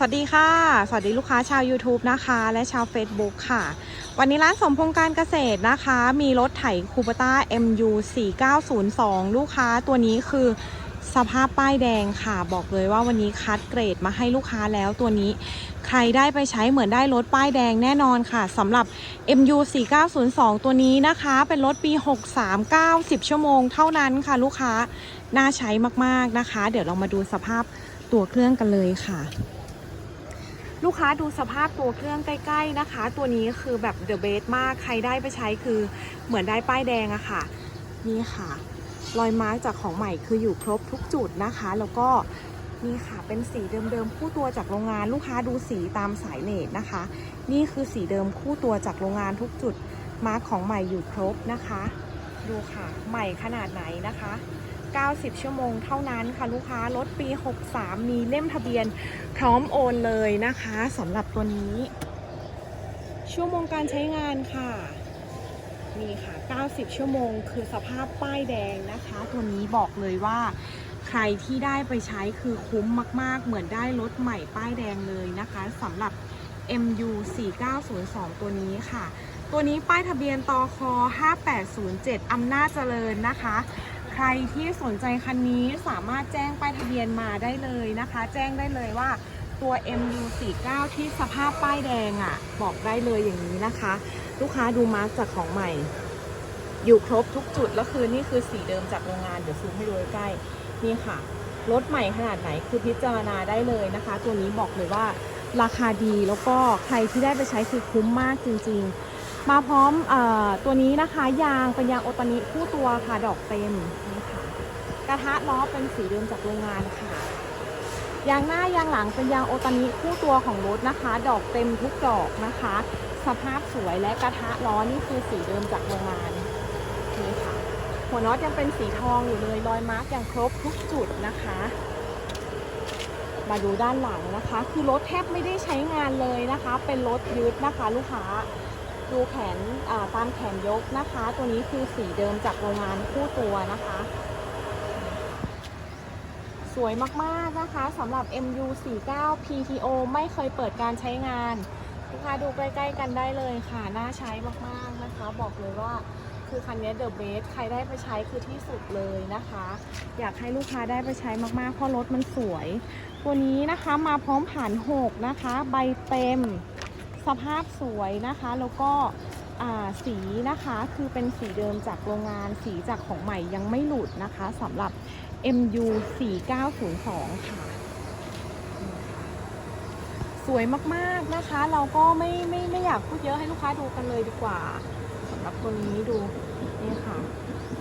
สวัสดีค่ะ สวัสดีลูกค้าชาว YouTube นะคะ และชาว Facebook ค่ะ วันนี้ร้านสมพงษ์การเกษตรนะคะ มีรถไถคูปต้า MU 4902 ลูกค้าตัวนี้คือสภาพป้ายแดงค่ะ บอกเลยว่าวันนี้คัดเกรดมาให้ลูกค้าแล้วตัวนี้ ใครได้ไปใช้เหมือนได้รถป้ายแดงแน่นอนค่ะสำหรับ MU 4902 ตัวนี้นะคะ เป็นรถปี 63 90 ชั่วโมงเท่านั้นค่ะ ลูกค้าน่าใช้มากๆนะคะ เดี๋ยวเรามาดูสภาพตัวเครื่องกันเลยค่ะ ลูกค้าดูสภาพตัวเครื่องใกล้ ๆนะคะ ตัวนี้คือแบบเดอะเบสมากใครได้ไปใช้คือเหมือนได้ป้ายแดงอะค่ะ นี่ค่ะ รอยมาร์กจากของใหม่คืออยู่ครบทุกจุดนะคะ แล้วก็นี่ค่ะเป็นสีเดิมๆคู่ตัวจากโรงงานลูกค้าดูสีตามสายเลทนะคะ นี่คือสีเดิมคู่ตัวจากโรงงานทุกจุดมาร์กของใหม่อยู่ครบนะคะ ดูค่ะใหม่ขนาดไหนนะคะ 90 ชั่วโมงเท่านั้นค่ะลูกค้ารถปี 63 มีเล่มทะเบียนพร้อมโอนเลยนะคะสำหรับตัวนี้ ชั่วโมงการใช้งานค่ะนี่ค่ะ 90 ชั่วโมง คือสภาพป้ายแดงนะคะ ตัวนี้บอกเลยว่าใครที่ได้ไปใช้คือคุ้มมาก ๆ เหมือนได้รถใหม่ป้ายแดงเลยนะคะสำหรับ MU 4902 ตัวนี้ค่ะ ตัวนี้ป้ายทะเบียนตอคอ5807 อำนาจเจริญนะคะ รที่สนใจคันนี้สามารถแจ้งป้ายทะเบียนมาได้เลยนะคะ แจ้งได้เลยว่าตัว MU49 ที่สภาพป้ายแดงอะ่ะ บอกได้เลยอย่างนี้นะคะ ลูกค้าดูมาร์กจากของใหม่ อยู่ครบทุกจุด แล้วคือนี่คือสีเดิมจากโรงงาน เดี๋ยวซูมให้ดูใกล้นี่ค่ะ รถใหม่ขนาดไหนคือพิจารณาได้เลยนะคะ ตัวนี้บอกเลยว่าราคาดีแล้วก็ใครที่ได้ไปใช้คือคุ้มมากจริง ๆ มาพร้อมออตัวนี้นะคะยางเป็นยางโอตานิคู่ตัวค่ะดอกเต็มนี่ค่ะกระทะล้อเป็นสีเดิมจากโรงงานค่ะยางหน้ายางหลังเป็นยางโอตานิคู่ตัวของรถนะคะ ดอกเต็มทุกดอกนะคะ สภาพสวยและกระทะล้อนี่คือสีเดิมจากโรงงานนี่ค่ะ หัวน็อตยังเป็นสีทองอยู่เลยรอยมาร์กยังครบทุกจุดนะคะ มาดูด้านหลังนะคะ คือรถแทบไม่ได้ใช้งานเลยนะคะ เป็นรถยึดนะคะ ลูกค้า ดูแขนตามแขนยกนะคะ ตัวนี้คือสีเดิมจากโรงงานคู่ตัวนะคะ สวยมากๆนะคะสำหรับ MU49 PTO ไม่เคยเปิดการใช้งานลูกค้าดูใกล้ๆกันได้เลยค่ะ น่าใช้มากๆนะคะ บอกเลยว่าคือคันนี้เดอะเบสใครได้ไปใช้คือที่สุดเลยนะคะ อยากให้ลูกค้าได้ไปใช้มากๆ เพราะรถมันสวย ตัวนี้นะคะมาพร้อมผ่านหกนะคะ ใบเต็ม สภาพสวยนะคะแล้วก็สีนะคะคือเป็นสีเดิมจากโรงงานสีจากของใหม่ยังไม่หลุดนะคะสำหรับ MU 4902 ค่ะ สวยมากๆนะคะ เราก็ไม่ไม่ไม่อยากพูดเยอะให้ลูกค้าดูกันเลยดีกว่าสำหรับตัวนี้ดูนี่ค่ะ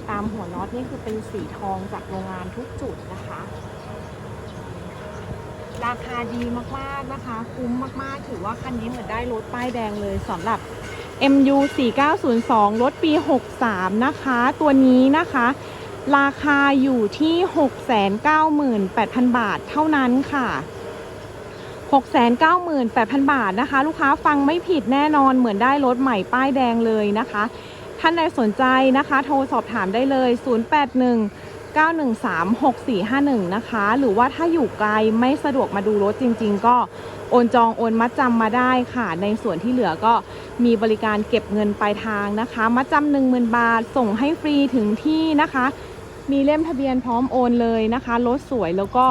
ตามหัวน็อตนี่คือเป็นสีทองจากโรงงานทุกจุดนะคะ ราคาดีมากๆนะคะ คุ้มมากๆ ถือว่าคันนี้เหมือนได้รถป้ายแดงเลยสำหรับ MU 4902 รถปี 63 นะคะ ตัวนี้นะคะ ราคาอยู่ที่ 698,000 บาทเท่านั้นค่ะ 698,000 บาทนะคะ ลูกค้าฟังไม่ผิดแน่นอนเหมือนได้รถใหม่ป้ายแดงเลยนะคะ ท่านใดสนใจนะคะ โทรสอบถามได้เลย 081 913 6451 นะคะ หรือว่าถ้าอยู่ไกลไม่สะดวกมาดูรถจริง ๆ ก็โอนจองโอนมัดจำมาได้ค่ะ ในส่วนที่เหลือก็มีบริการเก็บเงินปลายทางนะคะ มัดจำหนึ่งหมื่นบาทส่งให้ฟรีถึงที่นะคะ มีเล่มทะเบียนพร้อมโอนเลยนะคะ รถสวยแล้วก็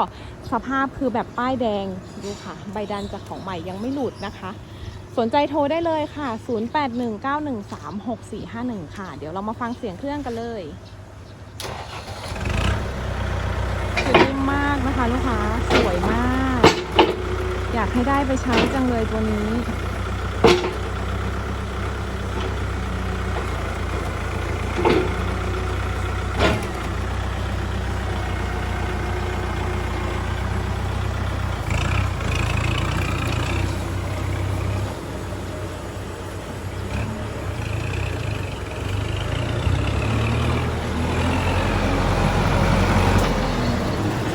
สภาพคือแบบป้ายแดงดูค่ะ ใบดันจากของใหม่ยังไม่หลุดนะคะ สนใจโทรได้เลยค่ะ 0819136451 ค่ะ เดี๋ยวเรามาฟังเสียงเครื่องกันเลย คือนิ่มมากนะคะ ลูกค้าสวยมาก อยากให้ได้ไปใช้จังเลยตัวนี้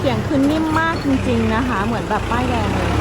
เสียงคือนิ่มมากจริง ๆนะคะ เหมือนแบบป้ายแดงเลย